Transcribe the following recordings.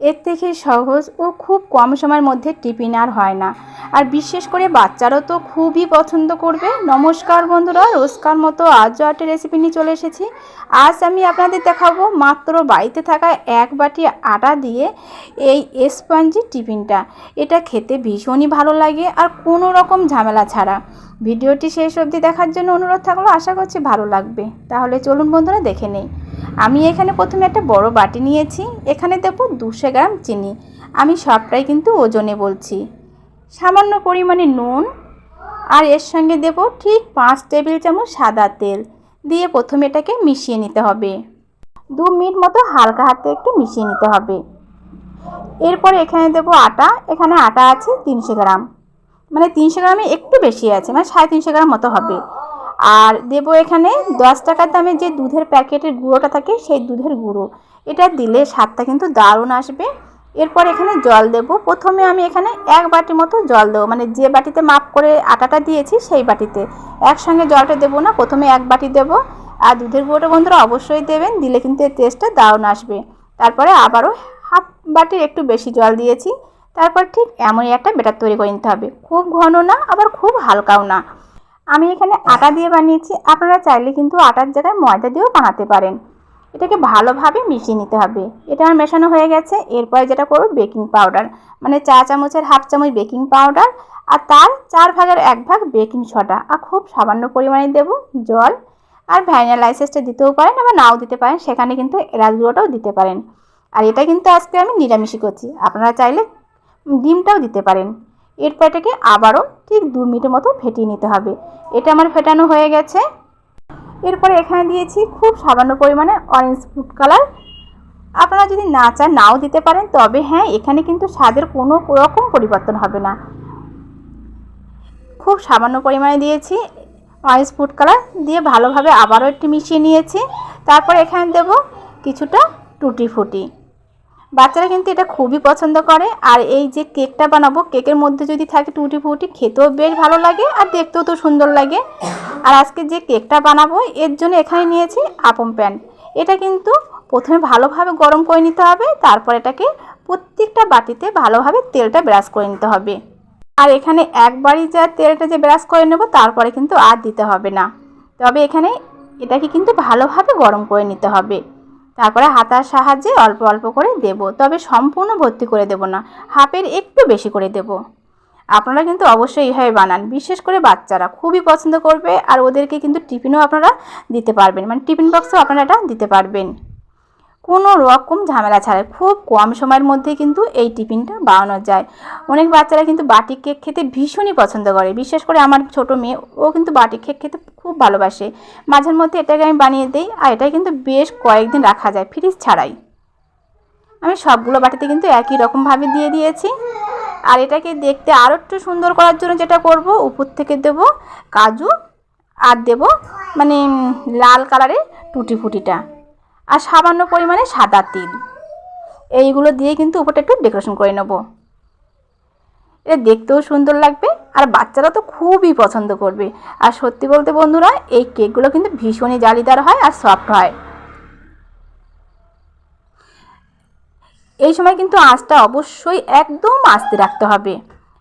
এর থেকে সহজ ও খুব কম সময়ের মধ্যে টিফিন আর হয় না। আর বিশেষ করে বাচ্চারাও তো খুবই পছন্দ করবে। নমস্কার বন্ধুরা, রোজকার মতো আজও একটা রেসিপি নিয়ে চলে এসেছি। আজ আমি আপনাদের দেখাবো মাত্র বাড়িতে থাকা এক বাটি আটা দিয়ে এই স্পঞ্জি টিফিনটা। এটা খেতে ভীষণই ভালো লাগে আর কোনো রকম ঝামেলা ছাড়া। ভিডিওটি শেষ অবধি দেখার জন্য অনুরোধ থাকল, আশা করছি ভালো লাগবে। তাহলে চলুন বন্ধুরা, দেখে নেই। আমি এখানে প্রথমে একটা বড় বাটি নিয়েছি। এখানে দেব দুশো গ্রাম চিনি। আমি সবটাই কিন্তু ওজনে বলছি। সামান্য পরিমাণে নুন। আর এর সঙ্গে দেব ঠিক পাঁচ টেবিল চামচ সাদা তেল। দিয়ে প্রথমে এটাকে মিশিয়ে নিতে হবে। দু মিনিট মতো হালকা হাতে একটু মিশিয়ে নিতে হবে। এরপর এখানে দেব আটা। এখানে আটা আছে তিনশো গ্রাম। মানে তিনশো গ্রামে একটু বেশি আছে মানে সাড়ে তিনশো গ্রাম মতো হবে। আর দেব এখানে দশ টাকার দামে যে দুধের প্যাকেটের গুঁড়োটা থাকে, সেই দুধের গুঁড়ো। এটা দিলে স্বাদটা কিন্তু দারুণ আসবে। এরপর এখানে জল দেব। প্রথমে আমি এখানে এক বাটি মতো জল দেবো। মানে যে বাটিতে মাপ করে আটাটা দিয়েছি, সেই বাটিতে। একসঙ্গে জলটা দেবো না, প্রথমে এক বাটি দেব। আর দুধের গুঁড়োটা বন্ধুরা অবশ্যই দেবেন, দিলে কিন্তু এর টেস্টটা দারুণ আসবে। তারপরে আবারও হাফ বাটির একটু বেশি জল দিয়েছি। তারপর ঠিক এমনই একটা বেটার তৈরি করে নিতে হবে। খুব ঘন না, আবার খুব হালকাও না। আমি এখানে আটা দিয়ে বানিয়েছি। আপনারা চাইলে কিন্তু আটার জায়গায় ময়দা দিয়েও বানাতে পারেন। এটাকে ভালোভাবে মিশিয়ে নিতে হবে। এটা আমার মেশানো হয়ে গেছে। এরপরে যেটা করব, বেকিং পাউডার। মানে চা চামচের হাফ চামচ বেকিং পাউডার আর তার চার ভাগের এক ভাগ বেকিং সোডা আর খুব সামান্য পরিমাণে দেব জল। আর ভ্যানিলা দিতেও পারেন আবার নাও দিতে পারেন। সেখানে কিন্তু এলাচ গুঁড়োটাও দিতে পারেন। আর এটা কিন্তু আজকে আমি নিরামিষই করছি। আপনারা চাইলে ডিমটাও দিতে পারেন। এরপর এটাকে আবারও ঠিক দু মিনিটের মতো ফেটিয়ে নিতে হবে। এটা আমার ফেটানো হয়ে গেছে। এরপরে এখানে দিয়েছি খুব সামান্য পরিমাণে অরেঞ্জ ফুড কালার আপনারা যদি না চান, নাও দিতে পারেন, তবে হ্যাঁ এখানে কিন্তু স্বাদের কোনো রকম পরিবর্তন হবে না। খুব সামান্য পরিমাণে দিয়েছি অরেঞ্জ ফুড কালার দিয়ে ভালোভাবে আবারও একটু মিশিয়ে নিয়েছি। তারপর এখানে দেব কিছুটা টুটি ফুটি বাচ্চারা কিন্তু এটা খুবই পছন্দ করে। আর এই যে কেকটা বানাবো, কেকের মধ্যে যদি থাকে টুটি ফুটি, খেতেও বেশ ভালো লাগে আর দেখতেও তো সুন্দর লাগে। আর আজকে যে কেকটা বানাবো, এর জন্য এখানে নিয়েছি আপম প্যান। এটা কিন্তু প্রথমে ভালোভাবে গরম করে নিতে হবে, তারপর এটাকে প্রত্যেকটা বাটিতে ভালোভাবে তেলটা ব্রাশ করে নিতে হবে। আর এখানে একবারই যা তেলটা যে ব্রাশ করে নেব, তারপরে কিন্তু আর দিতে হবে না। তবে এখানে এটাকে কিন্তু ভালোভাবে গরম করে নিতে হবে। তারপরে হাতার সাহায্যে অল্প অল্প করে দেব, তবে সম্পূর্ণ ভর্তি করে দেব না, হাফের একটু বেশি করে দেব। আপনারা কিন্তু অবশ্যই এইভাবে বানান, বিশেষ করে বাচ্চারা খুবই পছন্দ করবে আর ওদেরকে কিন্তু টিফিনও আপনারা দিতে পারবেন মানে টিফিন বক্সও আপনারা এটা দিতে পারবেন। কোনো রকম ঝামেলা ছাড়াই খুব কম সময়ের মধ্যে কিন্তু এই টিফিনটা বানানো যায়। অনেক বাচ্চারা কিন্তু বাটি কেক খেতে ভীষণই পছন্দ করে। বিশেষ করে আমার ছোট মেয়ে, ও কিন্তু বাটি কেক খেতে খুব ভালোবাসে। মাঝের মধ্যে এটাকে আমি বানিয়ে দিই, আর এটা কিন্তু বেশ কয়েকদিন রাখা যায় ফ্রিজ ছাড়াই। আমি সবগুলো বাটিতে কিন্তু একই রকমভাবে দিয়ে দিয়েছি। আর এটাকে দেখতে আরও একটু সুন্দর করার জন্য যেটা করব, উপর থেকে দেব কাজু আর দেব মানে লাল কালারের টুটি ফুটিটা আর সামান্য পরিমাণে সাদা তিল। এইগুলো দিয়ে কিন্তু উপরটা একটু ডেকোরেশন করে নেব। এটা দেখতেও সুন্দর লাগবে আর বাচ্চারা তো খুবই পছন্দ করবে। আর সত্যি বলতে বন্ধুরা, এই কেকগুলো কিন্তু ভীষণই জালিদার হয় আর সফট হয়। এই সময় কিন্তু আঁচটা অবশ্যই একদম আস্তে রাখতে হবে।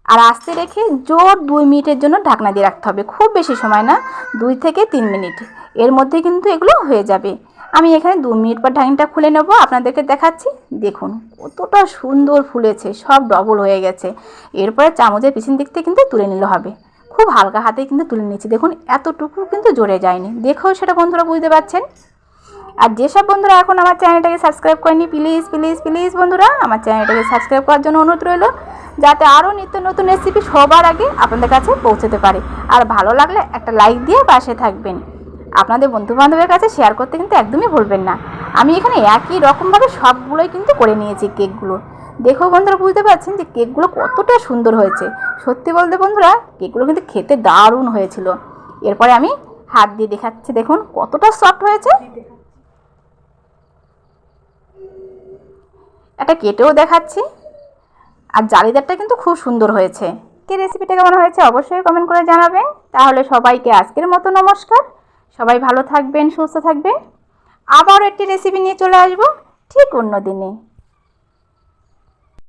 আর আস্তে রেখে জোর দুই মিনিটের জন্য ঢাকনা দিয়ে রাখতে হবে। খুব বেশি সময় না, দুই থেকে তিন মিনিট। এর মধ্যে কিন্তু এগুলো হয়ে যাবে। আমি এখানে দু মিনিট পর ঢাকনিটা খুলে নেব, আপনাদেরকে দেখাচ্ছি। দেখুন, কতটা সুন্দর ফুলেছে, সব ডবল হয়ে গেছে। এরপরে চামচের পিছন দিক থেকে কিন্তু তুলে নিলে হবে। খুব হালকা হাতে কিন্তু তুলে নিচ্ছি। দেখুন, এতটুকু কিন্তু জোরে যায়নি। দেখেও সেটা বন্ধুরা বুঝতে পারছেন? আর যেসব বন্ধুরা এখন আমার চ্যানেলটাকে সাবস্ক্রাইব করেনি প্লিজ প্লিজ প্লিজ বন্ধুরা, আমার চ্যানেলটাকে সাবস্ক্রাইব করার জন্য অনুরোধ রইল, যাতে আরও নিত্য নতুন রেসিপি সবার আগে আপনাদের কাছে পৌঁছতে পারে। আর ভালো লাগলে একটা লাইক দিয়ে পাশে থাকবেন। আপনাদের বন্ধু বান্ধবের কাছে শেয়ার করতে কিন্তু একদমই ভুলবেন না। আমি এখানে একই রকমভাবে সবগুলোই কিন্তু করে নিয়েছি কেকগুলো। দেখো বন্ধুরা, বুঝতে পারছেন যে কেকগুলো কতটা সুন্দর হয়েছে। সত্যি বলতে বন্ধুরা, কেকগুলো কিন্তু খেতে দারুণ হয়েছিল। এরপরে আমি হাত দিয়ে দেখাচ্ছি, দেখুন কতটা সফট হয়েছে। একটা কেটেও দেখাচ্ছি। আর জালিদারটা কিন্তু খুব সুন্দর হয়েছে। কে রেসিপিটা কেমন হয়েছে অবশ্যই কমেন্ট করে জানাবেন। তাহলে সবাইকে আজকের মতো নমস্কার। সবাই ভালো থাকবেন সুস্থ থাকবেন। আবারও একটি রেসিপি নিয়ে চলে আসব ঠিক অন্য দিনে।